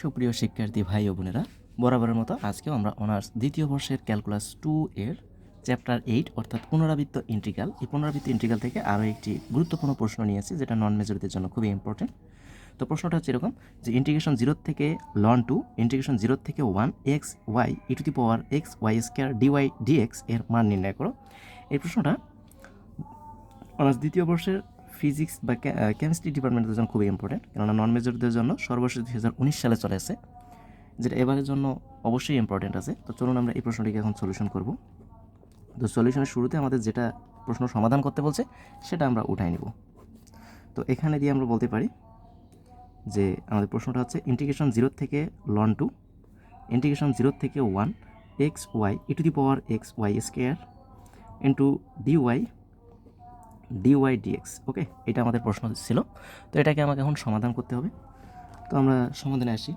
সুপ্রিয় শিক্ষার্থী ভাই ও বোনেরা, বরাবরের মতো আজকেও আমরা অনার্স দ্বিতীয় বর্ষের ক্যালকুলাস টু এর চ্যাপ্টার এইট অর্থাৎ পুনরাবৃত্ত ইন্টিগ্রাল, এই পুনরাবৃত্ত ইন্টিগ্রাল থেকে আরও একটি গুরুত্বপূর্ণ প্রশ্ন নিয়ে নিয়েছি, যেটা নন মেজরিটির জন্য খুবই ইম্পর্টেন্ট তো প্রশ্নটা হচ্ছে এরকম যে ইন্টিগ্রেশন জিরো থেকে লন টু ইন্টিগ্রেশন জিরো থেকে one x y e to the power x y square dy dx এর মান নির্ণয় করো। এই প্রশ্নটা অনার্স দ্বিতীয় বর্ষের ফিজিক্স বা কেমিস্ট্রি ডিপার্টমেন্টের জন্য খুবই ইম্পর্টেন্ট কেননা নন মেজরদের জন্য সর্বশেষ দুই হাজার উনিশ সালে চলে আসে, যেটা এবারের জন্য অবশ্যই ইম্পর্টেন্ট আছে। তো চলুন আমরা এই প্রশ্নটিকে এখন সলিউশন করব। তো সলিউশনের শুরুতে আমাদের যেটা প্রশ্ন সমাধান করতে বলছে, সেটা আমরা উঠাই নিব। তো এখানে দিয়ে আমরা বলতে পারি যে আমাদের প্রশ্নটা হচ্ছে ইন্টিগ্রেশন জিরো থেকে লন টু ইন্টিগ্রেশন জিরো থেকে one x y e to the power x y square into d y dy dx okay এটা আমাদের প্রশ্ন ছিল। তো এটাকে আমাকে এখন সমাধান করতে হবে। তো আমরা সমাধানে আসি।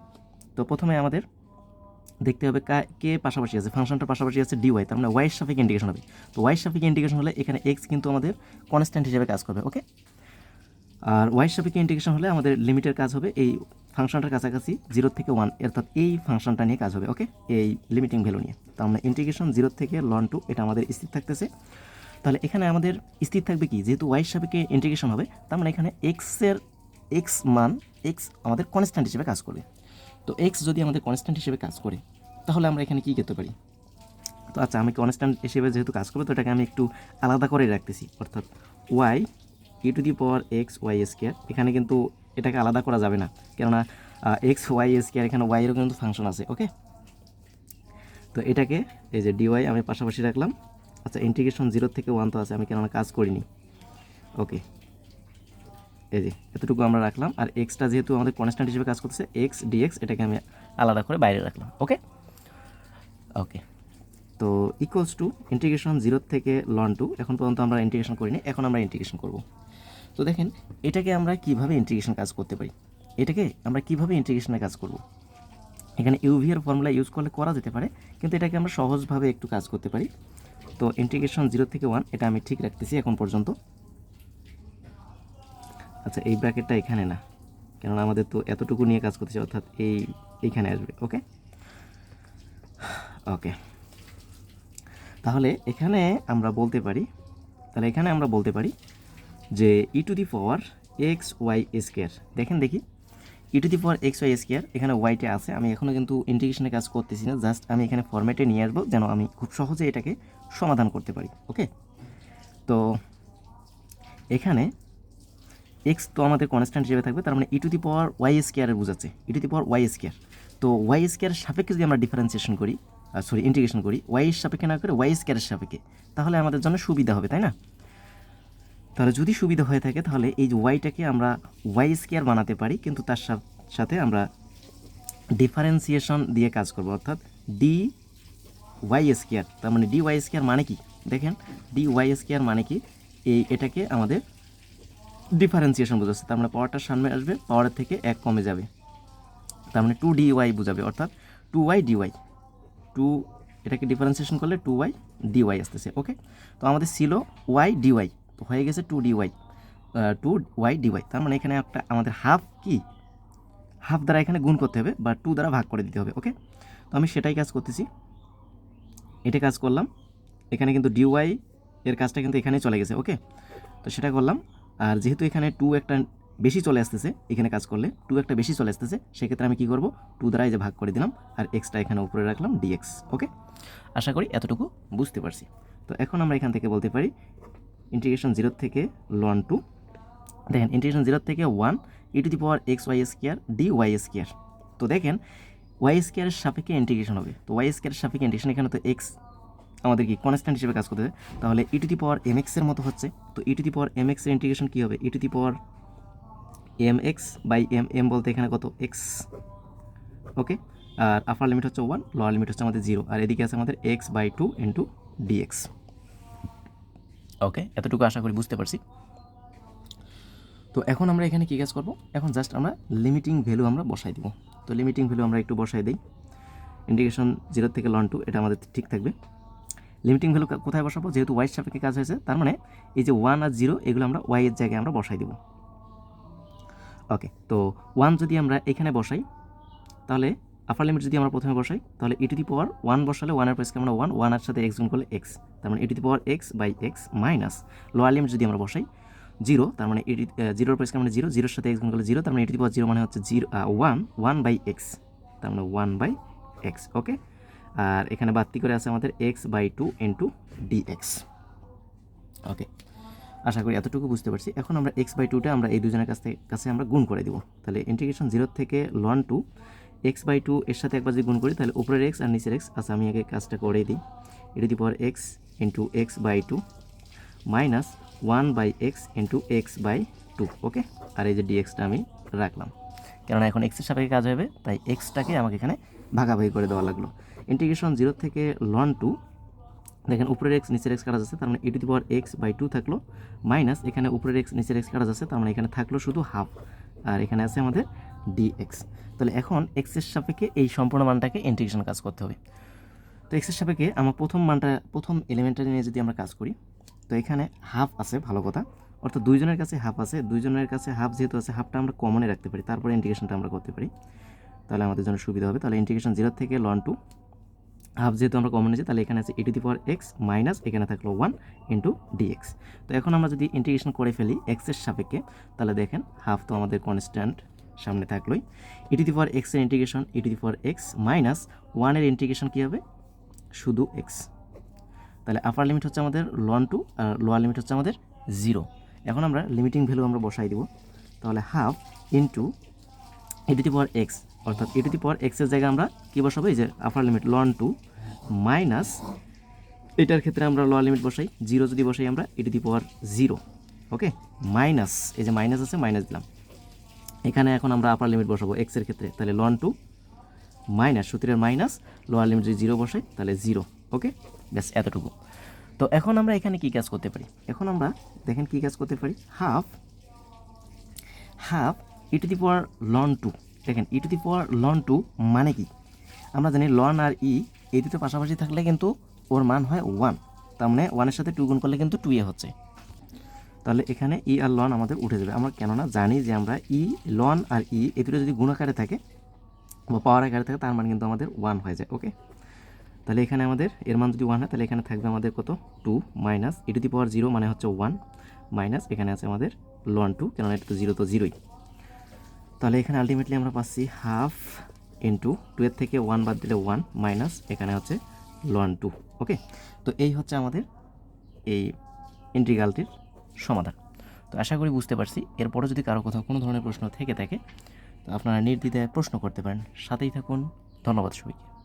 তো প্রথমে আমাদের দেখতে হবে কা- পাশাপাশি আছে, ফাংশনটা পাশাপাশি আছে ডিওয়াই তার মানে ওয়াই সাফিক ইন্টিগ্রেশন হবে। তো ওয়াই সাফিক ইন্টিগ্রেশন হলে এখানে এক্স কিন্তু আমাদের কনস্ট্যান্ট হিসেবে কাজ করবে ওকে আর ওয়াই সাপেক্ষ ইন্টিগ্রেশন হলে আমাদের লিমিটের কাজ হবে এই ফাংশনটার কাছাকাছি জিরো থেকে ওয়ান অর্থাৎ এই ফাংশনটা নিয়ে কাজ হবে ওকে এই লিমিটিং ভ্যালু নিয়ে। তো আমরা ইন্টিগ্রেশন জিরো থেকে লন টু এটা আমাদের স্থির থাকতেছে। তাহলে এখানে আমাদের স্থির থাকবে কি? যেহেতু ওয়াই সাপেক্ষে ইন্টিগ্রেশন হবে, তার মানে এখানে এক্সের এক্স মান এক্স আমাদের কনস্ট্যান্ট হিসেবে কাজ করবে তো এক্স যদি আমাদের কনস্ট্যান্ট হিসেবে কাজ করে, তাহলে আমরা এখানে কী করতে পারি? তো আচ্ছা আমি কনস্ট্যান্ট হিসেবে যেহেতু কাজ করবে, তো এটাকে আমি একটু আলাদা করে রাখতেছি। অর্থাৎ y e to the power x y square এখানে কিন্তু এটাকে আলাদা করা যাবে না। কেননা এক্স ওয়াই স্কোয়ার এখানে ওয়াইয়েরও কিন্তু ফাংশন আছে ওকে তো এটাকে এই যে ডিওয়াই আমি পাশাপাশি রাখলাম। আচ্ছা ইন্টিগ্রেশন জিরো থেকে ওয়ান তো আছে, আমি কেননা কাজ করিনি। ওকে এই যে, এতটুকু আমরা রাখলাম। আর এক্সটা যেহেতু আমাদের কনস্ট্যান্ট হিসেবে কাজ করতেছে এক্স ডিএক্স এটাকে আমি আলাদা করে বাইরে রাখলাম। ওকে ওকে তো ইকুয়ালস টু ইন্টিগ্রেশন জিরো থেকে লন টু এখন পর্যন্ত আমরা ইন্টিগ্রেশন করিনি, এখন আমরা ইন্টিগ্রেশন করব। তো দেখেন, এটাকে আমরা কীভাবে ইন্টিগ্রেশন কাজ করতে পারি? এটাকে আমরা কীভাবে ইন্টিগ্রেশনে কাজ করব? এখানে ইউভি এর ফর্মুলা ইউজ করলে করা যেতে পারে, কিন্তু এটাকে আমরা সহজভাবে একটু কাজ করতে পারি। তো ইন্টিগ্রেশন জিরো থেকে ওয়ান এটা আমি ঠিক রাখতেছি এখন পর্যন্ত। আচ্ছা এই ব্র্যাকেটটা এখানে না, কেননা আমাদের তো এতটুকু নিয়ে কাজ করতেছে, অর্থাৎ এই, এইখানে আসবে ওকে ওকে তাহলে এখানে আমরা বলতে পারি, তাহলে এখানে আমরা বলতে পারি যে e to the power x y square দেখেন দেখি। E to the power x y square এখানে ওয়াইটে আছে। আমি এখনও কিন্তু ইন্টিগ্রেশনে কাজ করতেছি না। জাস্ট আমি এখানে ফরম্যাটে নিয়ে আসব যেন আমি খুব সহজে এটাকে সমাধান করতে পারি। ওকে তো এখানে এক্স তো আমাদের কনস্ট্যান্ট হিসেবে থাকবে। তার মানে e to the power y স্কোয়ারের বোঝাচ্ছে। E to the power y square তো ওয়াই স্কোয়ারের সাপেক্ষে যদি আমরা ডিফারেন্সিয়েশন করি সরি ইন্টিগ্রেশন করি ওয়াই এর সাপেক্ষে না করে ওয়াই স্কোয়ারের সাপেক্ষে, তাহলে আমাদের জন্য সুবিধা হবে, তাই না? তাহলে যদি সুবিধা হয়ে থাকে, তাহলে এই ওয়াইটাকে আমরা ওয়াই স্কোয়ার বানাতে পারি, কিন্তু তার সাথ- আমরা ডিফারেন্সিয়েশন দিয়ে কাজ করব, অর্থাৎ ডি ওয়াই স্কোয়ার তার মানে ডি ওয়াই স্কোয়ার মানে কি? দেখেন ডি ওয়াই স্কোয়ার মানে কি? এই এটাকে আমাদের ডিফারেন্সিয়েশন বোঝাচ্ছে। তার মানে পাওয়ারটা সামনে আসবে পাওয়ারের থেকে এক কমে যাবে। তার মানে টু ডি ওয়াই বোঝাবে, অর্থাৎ two y d y two এটাকে ডিফারেন্সিয়েশন করলে টু ওয়াই ডি ওয়াই আসতেছে ওকে তো আমাদের ছিল ওয়াই ডি ওয়াই হয়ে গেছে two d y two y d y তার মানে এখানে একটা আমাদের হাফ কি? হাফ দ্বারা এখানে গুণ করতে হবে বা টু দ্বারা ভাগ করে দিতে হবে ওকে তো আমি সেটাই কাজ করতেছি। এটা কাজ করলাম। এখানে কিন্তু ডিওয়াই এর কাজটা কিন্তু এখানেই চলে গেছে ওকে তো সেটা করলাম। আর যেহেতু এখানে টু একটা বেশি চলে আসতেছে, এখানে কাজ করলে টু একটা বেশি চলে আসতেছে, সেক্ষেত্রে আমি কী করব? টু দ্বারা এই যে ভাগ করে দিলাম, আর এক্সটা এখানে উপরে রাখলাম ডিএক্স ওকে আশা করি এতটুকু বুঝতে পারছি। তো এখন আমরা এখান থেকে বলতে পারি ইন্টিগ্রেশন জিরো থেকে লন টু দেখেন ইন্টিগ্রেশন জিরো থেকে one e to the power x y square d y square তো দেখেন ওয়াই স্কোয়ারের সাপেক্ষে ইন্টিগ্রেশন হবে। তো ওয়াই স্কোয়ারের সাপেক্ষে ইন্টিগ্রেশন এখানে তো এক্স আমাদের কি কনস্ট্যান্ট হিসেবে কাজ করতে হবে। তাহলে ই টু দি পাওয়ার এম এক্সের মতো হচ্ছে। তো e to the power m এক্সের ইন্টিগ্রেশন কী হবে? E to the power m x by m m বলতে এখানে কত? X okay? আর আপার লিমিট হচ্ছে ওয়ান লোয়ার লিমিট হচ্ছে আমাদের জিরো আর এদিকে আছে আমাদের x by two into dx okay এতটুকু আশা করি বুঝতে পারছি। তো এখন আমরা এখানে কী কাজ করব? এখন জাস্ট আমরা লিমিটিং ভ্যালু আমরা বসাই দিব। তো লিমিটিং ভ্যালু আমরা একটু বসাই দিই। ইন্ডিকেশন জিরো থেকে লন টু এটা আমাদের ঠিক থাকবে। লিমিটিং ভ্যালু কোথায় বসাবো? যেহেতু ওয়াই সাপেক্ষে কাজ হয়েছে, তার মানে এই যে ওয়ান আর জিরো এগুলো আমরা ওয়াই এর জায়গায় আমরা বসাই দেব। ওকে তো ওয়ান যদি আমরা এখানে বসাই, তাহলে আপার লিমিট যদি আমরা প্রথমে বসাই, তাহলে ই টু দি পাওয়ার ওয়ান বসালে ওয়ানের প্রাইস আমরা ওয়ান ওয়ানের সাথে এক্স গুণ করলে এক্স তার মানে e to the power x by x minus lower limit যদি আমরা বসাই জিরো তার মানে এটি জিরোর প্রাইস মানে জিরো জিরোর সাথে এক্স গুণ করলে জিরো তার মানে e to the power zero মানে হচ্ছে zero one one by x তার মানে ওয়ান বাই এক্স ওকে আর এখানে বাড়তি করে আছে আমাদের x by two into d x okay আশা করি এতটুকু বুঝতে পারছি। এখন আমরা এক্স বাই টুটা আমরা এই দুজনের কাছ থেকে, কাছে আমরা গুণ করে দিব। তাহলে ইন্টিগ্রেশন জিরো থেকে ln two x by two এর সাথে একবার যদি গুণ করি, তাহলে উপরের এক্স আর নিচের এক্স আচ্ছা আমি আগে কাজটা করে দিই। এটি the power x into x by two minus one by x into x by two, okay? আর এই যে ডিএক্সটা আমি রাখলাম। কেননা এখন এক্সের সাপেক্ষে কাজ হবে, তাই এক্সটাকে আমাকে এখানে ভাগাভাগি করে দেওয়া লাগল। ইন্টিগ্রেশন জিরো থেকে লন টু দেখেন উপরের এক্স, নিচের এক্স কাটা যাচ্ছে, তার মানে e to the power x by two থাকল, মাইনাস এখানে উপরের এক্স, নিচের এক্স কাটা যাচ্ছে, তার মানে এখানে থাকল শুধু হাফ। আর এখানে আছে আমাদের ডি এক্স তাহলে এখন এক্সের সাপেক্ষে এই সম্পূর্ণ মানটাকে ইন্টিগ্রেশন কাজ করতে হবে। তো এক্সের সাপেক্ষে আমার প্রথম মানটা, প্রথম এলিমেন্টটা নিয়ে যদি আমরা কাজ করি, তো এখানে হাফ আছে, ভালো কথা। অর্থাৎ দুইজনের কাছে হাফ আছে, দুইজনের কাছে হাফ যেহেতু আছে হাফটা আমরা কমনে রাখতে পারি, তারপরে ইন্টিগ্রেশনটা আমরা করতে পারি। তাহলে আমাদের জন্য সুবিধা হবে। তাহলে ইন্টিগ্রেশন জিরো থেকে লন টু হাফ যেহেতু আমরা কমন নিয়েছি, তাহলে এখানে আছে e to the power x minus এখানে থাকল ওয়ান ইন্টু ডিএক্স তো এখন আমরা যদি ইন্টিগ্রেশন করে ফেলি এক্সের সাপেক্ষে, তাহলে দেখেন হাফ তো আমাদের কনস্ট্যান্ট সামনে থাকলোই। ই টু দি পাওয়ার এক্সের integration e the power x minus ওয়ানের ইন্টিগ্রেশন কী হবে? শুধু এক্স। তাহলে আপার লিমিট হচ্ছে আমাদের লন টু আর লোয়ার লিমিট হচ্ছে আমাদের জিরো এখন আমরা লিমিটিং ভ্যালু আমরা বসাই দিব। তাহলে half into e to the power x অর্থাৎ ই টু দি পাওয়ার এক্সের জায়গায় আমরা কী বসাবো? এই যে upper limit ln two minus এটার ক্ষেত্রে আমরা লোয়ার লিমিট বসাই। জিরো যদি বসাই আমরা e to the power zero okay minus এই যে মাইনাস আছে মাইনাস দিলাম। এখানে এখন আমরা আপার লিমিট বসাবো এক্সের ক্ষেত্রে। তাহলে লন টু মাইনাস সূত্রের মাইনাস লোয়ার লিমিট যদি জিরো বসাই, তাহলে জিরো ওকে ব্যাস, এতটুকু। তো এখন আমরা এখানে কি কাজ করতে পারি? এখন আমরা দেখেন কি কাজ করতে পারি? Half half e to the power ln two দেখেন e to the power ln two মানে কি? আমরা জানি লন আর ই এই দুটো পাশাপাশি থাকলে কিন্তু ওর মান হয় ওয়ান তার মানে ওয়ানের সাথে টু গুণ করলে কিন্তু টু এ হচ্ছে। তাহলে এখানে ই আর লন আমাদের উঠে যাবে। আমরা কেননা জানি যে আমরা ই, লন আর ই এ দুটো যদি গুণাকারে থাকে বা পাওয়ার আকারে থাকে, তার মান কিন্তু আমাদের ওয়ান হয়ে যায় ওকে তাহলে এখানে আমাদের, এর মান যদি ওয়ান হয়, তাহলে এখানে থাকবে আমাদের কত? Two minus e to the power zero মানে হচ্ছে ওয়ান মাইনাস এখানে আছে আমাদের লন টু কেননা এটা তো জিরো তো জিরোই তাহলে এখানে আলটিমেটলি আমরা পাচ্ছি হাফ ইন্টু টু এর থেকে ওয়ান বাদ দিলে ওয়ান মাইনাস এখানে হচ্ছে লন টু ওকে তো এই হচ্ছে আমাদের এই ইন্টিগ্রালটির সমাধান। তো আশা করি বুঝতে পারছি। এরপরে যদি কারও কোথাও কোনো ধরনের প্রশ্ন থেকে থাকে, তো আপনারা নির্দ্বিধায় প্রশ্ন করতে পারেন। সাথেই থাকুন। ধন্যবাদ সবাইকে।